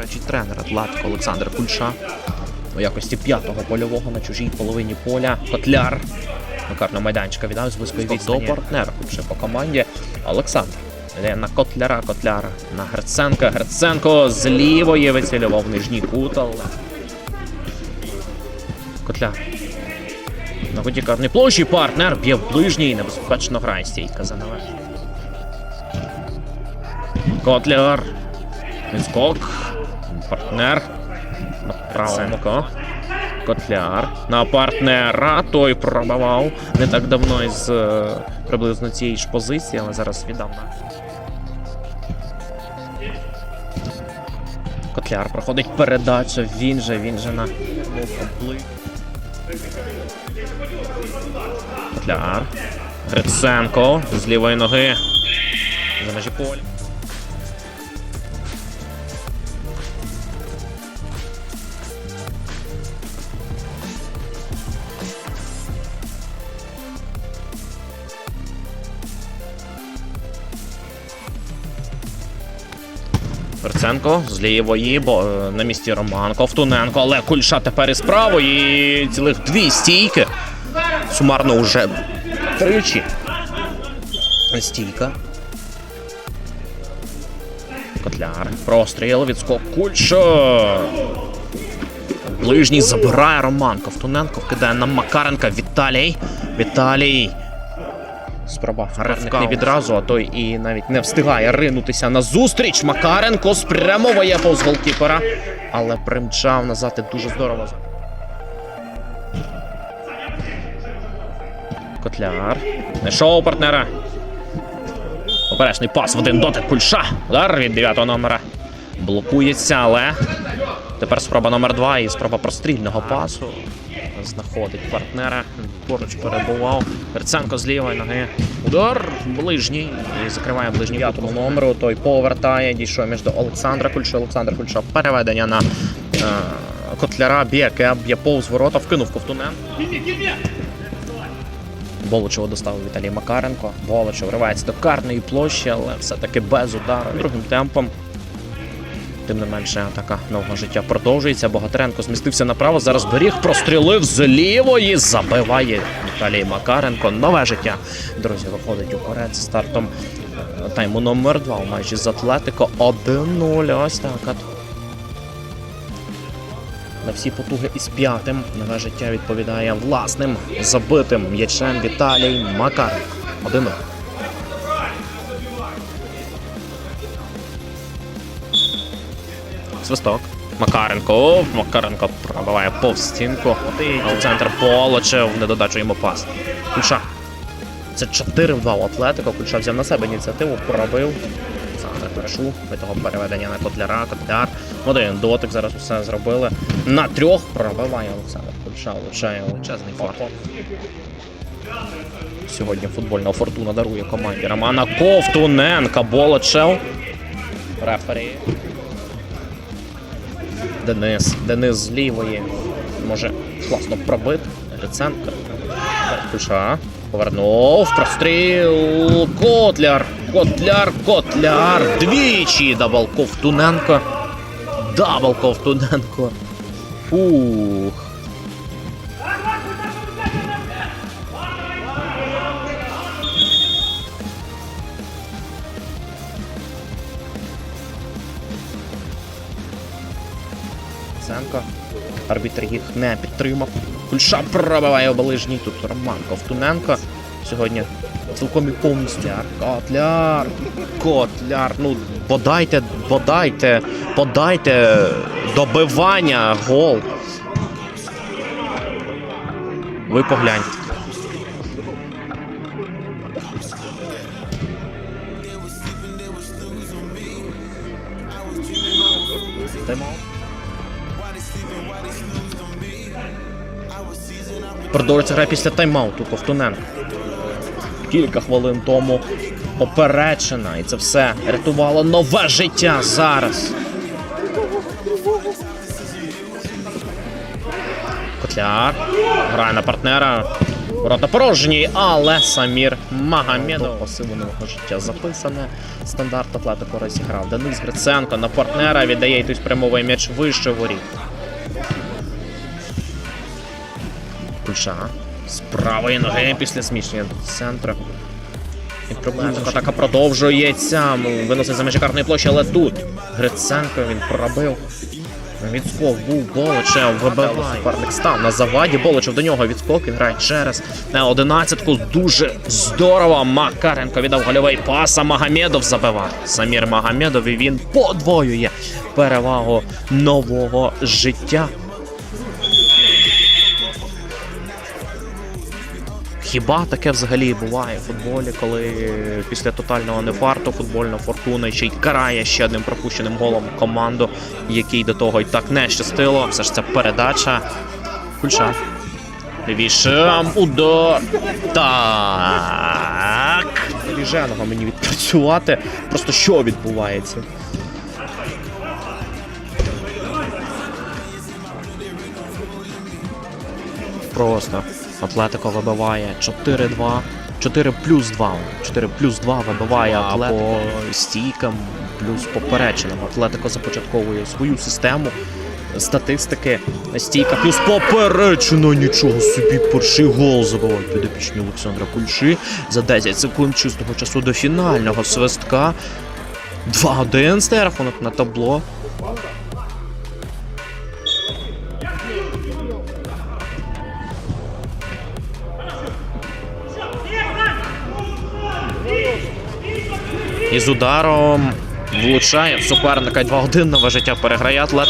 речі, тренер Атлетико Олександр Кульша. У якості п'ятого польового на чужій половині поля. Котляр. Макарного майданчика віддав з близької відстані до партнера Кульши по команді. Олександр. Йде на Котляра, Котляра. На Гриценка. Гриценко з лівої вицілював нижній кут, але... Котляр. На воді карної площі партнер б'є в ближній, небезпечно грає стійка за наверх. Котляр. Відскок. Партнер. Правому. Котляр. На партнера. Той пробивав. Не так давно із е, приблизно цієї ж позиції, але зараз віддав на. Котляр проходить передачу. Він же, він же на. Котляр. Гриценко з лівої ноги. За межі поля. Перценко з лівої, бо е, на місці Роман Ковтуненко, але Кульша тепер із правої. Цілих дві стійки. Сумарно вже тричі. Стійка. Котляр. Простріл, відскок Кульша. Ближній забирає Роман Ковтуненко, вкидає на Макаренка. Віталій. Віталій. Спроба ривник не відразу, а той і навіть не встигає ринутися на зустріч. Макаренко спрямовує повз голкіпера, але примчав назад і дуже здорово. Котляр. Знайшов партнера. Обережний пас в один дотик кульша. Удар від 9 номера. Блокується, але тепер спроба номер 2 і спроба прострільного пасу. Знаходить партнера. Поруч перебував. Перценко з лівої ноги. Удар ближній. І закриває ближній п'ятому номеру. Той повертає. Дійшов між до Олександра Кульша. Олександр Кульша. Переведення на е, Котляра. Б'є, б'є повз ворота, вкинув ковтунен. Болочево доставив Віталій Макаренко. Болочев вривається до карної площі, але все-таки без удару. Другим темпом. Тим не менше, атака нового життя продовжується. Богатиренко змістився направо. Зараз беріг прострілив з лівої. Забиває Віталій Макаренко. Нове життя. Друзі, виходить уперед з стартом е, тайму номер 2 у матчі з Атлетико. 1-0. Ось так. На всі потуги із п'ятим. Нове життя відповідає власним забитим м'ячем Віталій Макаренко. 1-0. Свисток. Макаренко. Макаренко пробиває повз стінку. У центр Полочев. Не додачу йому пас. Кульша. Це 4-2 у Атлетико. Кульша взяв на себе ініціативу, пробив. Перейшов. Ми того переведення на Котляра, Котляр. Один дотик зараз усе зробили. На трьох пробиває Олександр Кульша, влучає величезний фарт. Сьогодні футбольна фортуна дарує команді Романа Ковтуненка. Болочев. Рефері. Денис. Денис з лівої. Може класно пробити. Гриценко. Куша. Повернув. Простріл. Котляр. Котляр. Котляр. Двічі. Дабл Ковтуненко. Дабл Ковтуненко. Фух. Ценко. Арбітр їх не підтримав. Кульша пробиває ближній. Тут Роман Ковтуненко. Сьогодні цілком і повністю. Котляр. Котляр. Ну, подайте, подайте, подайте добивання, гол. Ви погляньте. Тайм-аут. Продовжується гра після тайм-ауту Ковтуненко. Кілька хвилин тому поперечена, і це все рятувало нове життя зараз. Котляр грає на партнера. Ворота порожні, але Самір Магамедов Магомедов посиленого життя записане. Стандарт Атлетико розіграв. Денис Гриценко на партнера віддає йтось прямовий м'яч вище воріт. Кульша. З правої ноги після зміщення до центру. І проблема атака продовжується. Виносить за межі карної площі, але тут Гриценко він пробив. Відскок був Боличев, вибиває. Суперник став на заваді. Боличев до нього відскок. Він грає через на одинадцятку. Дуже здорово. Макаренко віддав гольовий пас, а Магомедов забиває. Самір Магомедов і він подвоює перевагу нового життя. Хіба таке взагалі буває в футболі, коли після тотального нефарту футбольна фортуна ще й карає ще одним пропущеним голом команду, який до того й так не щастило. Все ж це передача. Кульша. Вішам, удар. Так. Ріженого мені відпрацювати. Просто що відбувається? Просто Атлетико вибиває 4-2. 4 плюс 2. 4 плюс 2 вибиває Атлетико по стійкам, плюс поперечинам. Атлетико започатковує свою систему статистики. Стійка плюс поперечина. Нічого собі перший гол забивають підопічні Олександра Кульши за 10 секунд чистого часу до фінального свистка. 2-1 стає рахунок на табло. І з ударом влучає в суперника 2-1 нове життя переграє атлет.